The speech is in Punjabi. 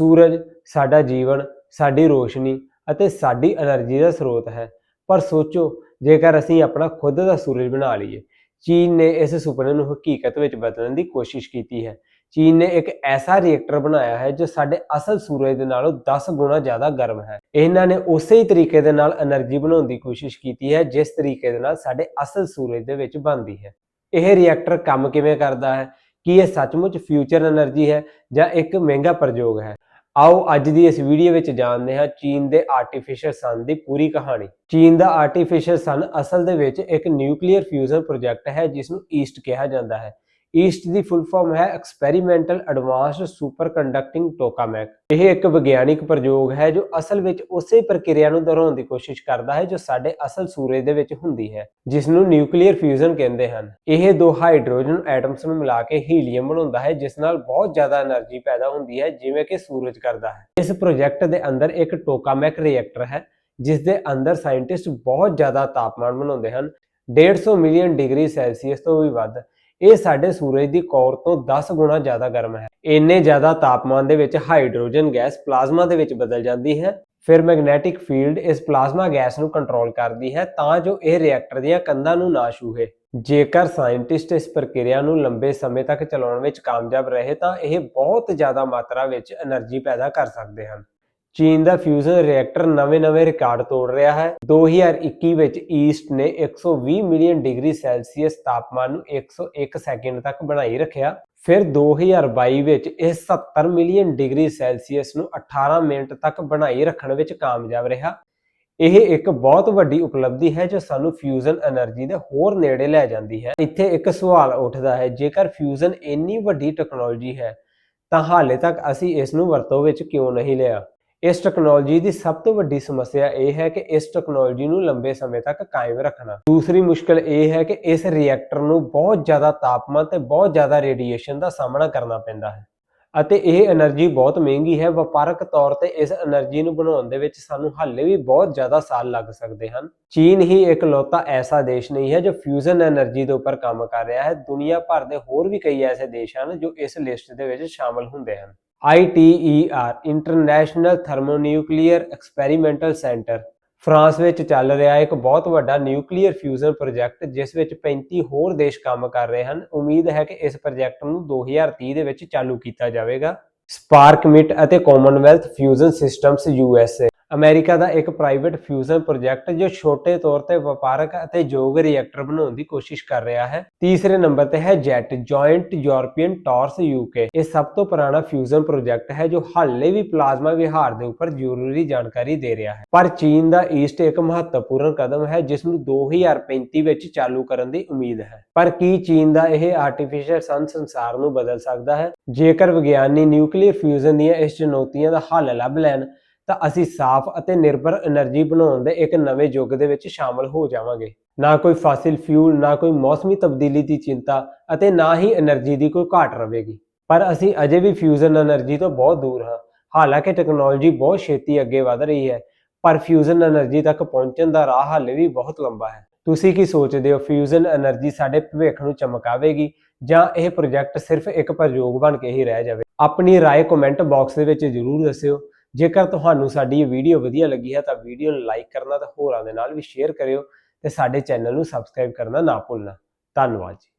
ਸੂਰਜ ਸਾਡਾ ਜੀਵਨ, ਸਾਡੀ ਰੋਸ਼ਨੀ ਅਤੇ ਸਾਡੀ એનર્ਜੀ ਦਾ ਸਰੋਤ ਹੈ। ਪਰ ਸੋਚੋ, ਜੇਕਰ ਅਸੀਂ ਆਪਣਾ ਖੁਦ ਦਾ ਸੂਰਜ ਬਣਾ ਲਈਏ, ਚੀਨ ਨੇ ਇਸ ਸੁਪਨੇ ਨੂੰ ਹਕੀਕਤ ਵਿੱਚ ਬਦਲਣ ਦੀ ਕੋਸ਼ਿਸ਼ ਕੀਤੀ ਹੈ। ਚੀਨ ਨੇ ਇੱਕ ਐਸਾ ਰਿਐਕਟਰ ਬਣਾਇਆ ਹੈ ਜੋ ਸਾਡੇ ਅਸਲ ਸੂਰਜ ਦੇ ਨਾਲੋਂ 10 ਗੁਣਾ ਜ਼ਿਆਦਾ ਗਰਮ ਹੈ। ਇਹਨਾਂ ਨੇ ਉਸੇ ਹੀ ਤਰੀਕੇ ਦੇ ਨਾਲ એનર્ਜੀ ਬਣਾਉਣ ਦੀ ਕੋਸ਼ਿਸ਼ ਕੀਤੀ ਹੈ, ਜਿਸ ਤਰੀਕੇ ਦੇ ਨਾਲ ਸਾਡੇ ਅਸਲ ਸੂਰਜ ਦੇ ਵਿੱਚ ਬਣਦੀ ਹੈ। ਇਹ ਰਿਐਕਟਰ ਕੰਮ ਕਿਵੇਂ ਕਰਦਾ ਹੈ? ਕੀ ਇਹ ਸੱਚਮੁੱਚ ਫਿਊਚਰ એનર્ਜੀ ਹੈ ਜਾਂ ਇੱਕ ਮਹਿੰਗਾ ਪ੍ਰਯੋਗ ਹੈ? ਆਓ ਅੱਜ ਦੀ ਇਸ ਵੀਡੀਓ ਵਿੱਚ ਜਾਣਦੇ ਹਾਂ ਚੀਨ ਦੇ ਆਰਟੀਫੀਸ਼ੀਅਲ ਸਨ ਦੀ ਪੂਰੀ ਕਹਾਣੀ। ਚੀਨ ਦਾ ਆਰਟੀਫੀਸ਼ੀਅਲ ਸਨ ਅਸਲ ਦੇ ਵਿੱਚ ਇੱਕ ਨਿਊਕਲੀਅਰ ਫਿਊਜ਼ਨ ਪ੍ਰੋਜੈਕਟ ਹੈ ਜਿਸ ਨੂੰ ਈਸਟ ਕਿਹਾ ਜਾਂਦਾ ਹੈ। ਈਸਟ ਦੀ ਫੁੱਲ ਫਾਰਮ ਹੈ experimental advanced superconducting tokamak ਇਹ ਇੱਕ ਵਿਗਿਆਨਿਕ ਪ੍ਰਯੋਗ ਹੈ ਜੋ ਅਸਲ ਵਿੱਚ ਉਸੇ ਪ੍ਰਕਿਰਿਆ ਨੂੰ ਦੁਹਰਾਉਣ ਦੀ ਕੋਸ਼ਿਸ਼ ਕਰਦਾ ਹੈ ਜੋ ਸਾਡੇ ਅਸਲ ਸੂਰਜ ਦੇ ਵਿੱਚ ਹੁੰਦੀ ਹੈ ਜਿਸ ਨੂੰ ਨਿਊਕਲੀਅਰ ਫਿਊਜ਼ਨ ਕਹਿੰਦੇ ਹਨ। ਇਹ ਦੋ ਹਾਈਡਰੋਜਨ ਐਟਮਸ ਨੂੰ ਮਿਲਾ ਕੇ ਹੀਲੀਅਮ ਬਣਾਉਂਦਾ ਹੈ, ਜਿਸ ਨਾਲ ਬਹੁਤ ਜ਼ਿਆਦਾ એનર્ਜੀ ਪੈਦਾ ਹੁੰਦੀ ਹੈ, ਜਿਵੇਂ ਕਿ ਸੂਰਜ ਕਰਦਾ ਹੈ। ਇਸ ਪ੍ਰੋਜੈਕਟ ਦੇ ਅੰਦਰ ਇੱਕ ਟੋਕਾਮੈਕ ਰਿਐਕਟਰ ਹੈ ਜਿਸ ਦੇ ਅੰਦਰ ਸਾਇੰਟਿਸਟ ਬਹੁਤ ਜ਼ਿਆਦਾ ਤਾਪਮਾਨ ਬਣਾਉਂਦੇ ਹਨ। 150 ਮਿਲੀਅਨ ਡਿਗਰੀ ਸੈਲਸੀਅਸ ਤੋਂ ਵੀ ਵੱਧ ਇਹ ਸਾਡੇ ਸੂਰਜ ਦੀ ਕੋਰ ਤੋਂ 10 ਗੁਣਾ ਜ਼ਿਆਦਾ ਗਰਮ ਹੈ। ਇੰਨੇ ਜ਼ਿਆਦਾ ਤਾਪਮਾਨ ਦੇ ਵਿੱਚ ਹਾਈਡਰੋਜਨ ਗੈਸ ਪਲਾਜ਼ਮਾ ਦੇ ਵਿੱਚ ਬਦਲ ਜਾਂਦੀ ਹੈ। ਫਿਰ ਮੈਗਨੈਟਿਕ ਫੀਲਡ ਇਸ ਪਲਾਜ਼ਮਾ ਗੈਸ ਨੂੰ ਕੰਟਰੋਲ ਕਰਦੀ ਹੈ ਤਾਂ ਜੋ ਇਹ ਰਿਐਕਟਰ ਦੀਆਂ ਕੰਧਾਂ ਨੂੰ ਨਾ ਛੂਹੇ। ਜੇਕਰ ਸਾਇੰਟਿਸਟ ਇਸ ਪ੍ਰਕਿਰਿਆ ਨੂੰ ਲੰਬੇ ਸਮੇਂ ਤੱਕ ਚਲਾਉਣ ਵਿੱਚ ਕਾਮਯਾਬ ਰਹੇ ਤਾਂ ਇਹ ਬਹੁਤ ਜ਼ਿਆਦਾ ਮਾਤਰਾ ਵਿੱਚ એનર્ਜੀ ਪੈਦਾ ਕਰ ਸਕਦੇ ਹਨ। ਚੀਨ ਦਾ ਫਿਊਜ਼ਨ ਰਿਐਕਟਰ ਨਵੇਂ-ਨਵੇਂ ਰਿਕਾਰਡ ਤੋੜ ਰਿਹਾ ਹੈ। 2021 ਵਿੱਚ ਈਸਟ ਨੇ 120 ਮਿਲੀਅਨ ਡਿਗਰੀ ਸੈਲਸੀਅਸ ਤਾਪਮਾਨ ਨੂੰ 101 ਸੈਕਿੰਡ ਤੱਕ ਬਣਾਈ ਰੱਖਿਆ। ਫਿਰ 2022 ਵਿੱਚ ਇਹ 70 ਮਿਲੀਅਨ ਡਿਗਰੀ ਸੈਲਸੀਅਸ ਨੂੰ 18 ਮਿੰਟ ਤੱਕ ਬਣਾਈ ਰੱਖਣ ਵਿੱਚ ਕਾਮਯਾਬ ਰਿਹਾ। ਇਹ ਇੱਕ ਬਹੁਤ ਵੱਡੀ ਉਪਲਬਧੀ ਹੈ ਜੋ ਸਾਨੂੰ ਫਿਊਜ਼ਨ એનર્ਜੀ ਦੇ ਹੋਰ ਨੇੜੇ ਲੈ ਜਾਂਦੀ ਹੈ। ਇੱਥੇ ਇੱਕ ਸਵਾਲ ਉੱਠਦਾ ਹੈ, ਜੇਕਰ ਫਿਊਜ਼ਨ ਇੰਨੀ ਵੱਡੀ ਟੈਕਨੋਲੋਜੀ ਹੈ, ਤਾਂ ਹਾਲੇ ਤੱਕ ਅਸੀਂ ਇਸ ਨੂੰ ਵਰਤੋਂ ਵਿੱਚ ਕਿਉਂ ਨਹੀਂ ਲਿਆ? ਇਸ ਟੈਕਨੋਲੋਜੀ ਦੀ ਸਭ ਤੋਂ ਵੱਡੀ ਸਮੱਸਿਆ ਇਹ ਹੈ ਕਿ ਇਸ ਟੈਕਨੋਲੋਜੀ ਨੂੰ ਲੰਬੇ ਸਮੇਂ ਤੱਕ ਕਾਇਮ ਰੱਖਣਾ। ਦੂਸਰੀ ਮੁਸ਼ਕਲ ਇਹ ਹੈ ਕਿ ਇਸ ਰਿਐਕਟਰ ਨੂੰ ਬਹੁਤ ਜ਼ਿਆਦਾ ਤਾਪਮਾਨ ਤੇ ਬਹੁਤ ਜ਼ਿਆਦਾ ਰੇਡੀਏਸ਼ਨ ਦਾ ਸਾਹਮਣਾ ਕਰਨਾ ਪੈਂਦਾ ਹੈ ਅਤੇ ਇਹ એનર્ਜੀ ਬਹੁਤ ਮਹਿੰਗੀ ਹੈ। ਵਪਾਰਕ ਤੌਰ ਤੇ ਇਸ એનર્ਜੀ ਨੂੰ ਬਣਾਉਣ ਦੇ ਵਿੱਚ ਸਾਨੂੰ ਹਾਲੇ ਵੀ ਬਹੁਤ ਜ਼ਿਆਦਾ ਸਾਲ ਲੱਗ ਸਕਦੇ ਹਨ। ਚੀਨ ਹੀ ਇਕਲੌਤਾ ਐਸਾ ਦੇਸ਼ ਨਹੀਂ ਹੈ ਜੋ ਫਿਊਜ਼ਨ એનર્ਜੀ ਦੇ ਉੱਪਰ ਕੰਮ ਕਰ ਰਿਹਾ ਹੈ। ਦੁਨੀਆ ਭਰ ਦੇ ਹੋਰ ਵੀ ਕਈ ਐਸੇ ਦੇਸ਼ ਹਨ ਜੋ ਇਸ ਲਿਸਟ ਦੇ ਵਿੱਚ ਸ਼ਾਮਲ ਹੁੰਦੇ ਹਨ। ITER international thermonuclear experimental centre France ਵਿੱਚ ਚੱਲ ਰਿਹਾ ਇੱਕ ਬਹੁਤ ਵੱਡਾ ਨਿਊਕਲੀਅਰ ਫਿਊਜ਼ਨ ਪ੍ਰੋਜੈਕਟ, ਜਿਸ ਵਿੱਚ 35 ਹੋਰ ਦੇਸ਼ ਕੰਮ ਕਰ ਰਹੇ ਹਨ। ਉਮੀਦ ਹੈ ਕਿ ਇਸ ਪ੍ਰੋਜੈਕਟ ਨੂੰ 2030 ਦੇ ਵਿੱਚ ਚਾਲੂ ਕੀਤਾ ਜਾਵੇਗਾ। ਸਪਾਰਕ ਮਿਟ ਅਤੇ Commonwealth Fusion Systems USA America ਦਾ ਇੱਕ ਪ੍ਰਾਈਵੇਟ ਫਿਊਜ਼ਨ ਪ੍ਰੋਜੈਕਟ ਜੋ ਛੋਟੇ ਤੌਰ ਤੇ ਵਪਾਰਕ ਅਤੇ ਯੋਗ ਰਿਐਕਟਰ ਬਣਾਉਣ ਦੀ ਕੋਸ਼ਿਸ਼ ਕਰ ਰਿਹਾ ਹੈ। ਤੀਸਰੇ ਨੰਬਰ ਤੇ ਹੈ JET joint European torus UK ਇਹ ਸਭ ਤੋਂ ਪੁਰਾਣਾ ਫਿਊਜ਼ਨ ਪ੍ਰੋਜੈਕਟ ਹੈ ਜੋ ਹਾਲੇ ਵੀ ਪਲਾਜ਼ਮਾ ਵਿਹਾਰ ਦੇ ਉੱਪਰ ਜ਼ਰੂਰੀ ਜਾਣਕਾਰੀ ਦੇ ਰਿਹਾ ਹੈ। ਪਰ ਚੀਨ ਦਾ ਈਸਟ ਇੱਕ ਮਹੱਤਵਪੂਰਨ ਕਦਮ ਹੈ, ਜਿਸ ਨੂੰ 2035 ਵਿੱਚ ਚਾਲੂ ਕਰਨ ਦੀ ਉਮੀਦ ਹੈ। ਪਰ ਕੀ ਚੀਨ ਦਾ ਇਹ ਆਰਟੀਫੀਸ਼ੀਅਲ ਸਨ ਸੰਸਾਰ ਨੂੰ ਬਦਲ ਸਕਦਾ ਹੈ? ਜੇਕਰ ਵਿਗਿਆਨੀ ਨਿਊਕਲੀਅਰ ਫਿਊਜ਼ਨ ਦੀਆਂ ਇਸ ਚੁਣੌਤੀਆਂ ਦਾ ਹੱਲ ਲੱਭ ਲੈਣ ਤਾਂ ਅਸੀਂ ਸਾਫ਼ ਅਤੇ ਨਿਰਭਰ એનર્ਜੀ ਬਣਾਉਣ ਦੇ ਇੱਕ ਨਵੇਂ ਯੁੱਗ ਦੇ ਵਿੱਚ ਸ਼ਾਮਲ ਹੋ ਜਾਵਾਂਗੇ। ਨਾ ਕੋਈ ਫਾਸਿਲ ਫਿਊਲ, ਨਾ ਕੋਈ ਮੌਸਮੀ ਤਬਦੀਲੀ ਦੀ ਚਿੰਤਾ ਅਤੇ ਨਾ ਹੀ એનર્ਜੀ ਦੀ ਕੋਈ ਘਾਟ ਰਹੇਗੀ ਪਰ ਅਸੀਂ ਅਜੇ ਵੀ ਫਿਊਜ਼ਨ એનર્ਜੀ ਤੋਂ ਬਹੁਤ ਦੂਰ ਹਾਂ। ਹਾਲਾਂਕਿ ਟੈਕਨੋਲੋਜੀ ਬਹੁਤ ਛੇਤੀ ਅੱਗੇ ਵਧ ਰਹੀ ਹੈ, ਪਰ ਫਿਊਜ਼ਨ એનર્ਜੀ ਤੱਕ ਪਹੁੰਚਣ ਦਾ ਰਾਹ ਹਾਲੇ ਵੀ ਬਹੁਤ ਲੰਬਾ ਹੈ। ਤੁਸੀਂ ਕੀ ਸੋਚਦੇ ਹੋ ਫਿਊਜ਼ਨ એનર્ਜੀ ਸਾਡੇ ਭਵਿੱਖ ਨੂੰ ਚਮਕਾਵੇਗੀ ਜਾਂ ਇਹ ਪ੍ਰੋਜੈਕਟ ਸਿਰਫ ਇੱਕ ਪ੍ਰਯੋਗ ਬਣ ਕੇ ਹੀ ਰਹਿ ਜਾਵੇ? ਆਪਣੀ رائے ਕਮੈਂਟ ਬਾਕਸ ਦੇ ਵਿੱਚ ਜ਼ਰੂਰ ਦੱਸਿਓ। ਜੇਕਰ ਤੁਹਾਨੂੰ ਸਾਡੀ ਇਹ ਵੀਡੀਓ ਵਧੀਆ ਲੱਗੀ ਹੈ ਤਾਂ ਵੀਡੀਓ ਨੂੰ ਲਾਈਕ ਕਰਨਾ ਤੇ ਹੋਰਾਂ ਦੇ ਨਾਲ ਵੀ ਸ਼ੇਅਰ ਕਰਿਓ ਤੇ ਸਾਡੇ ਚੈਨਲ ਨੂੰ ਸਬਸਕ੍ਰਾਈਬ ਕਰਨਾ ਨਾ ਭੁੱਲਣਾ। ਧੰਨਵਾਦ ਜੀ।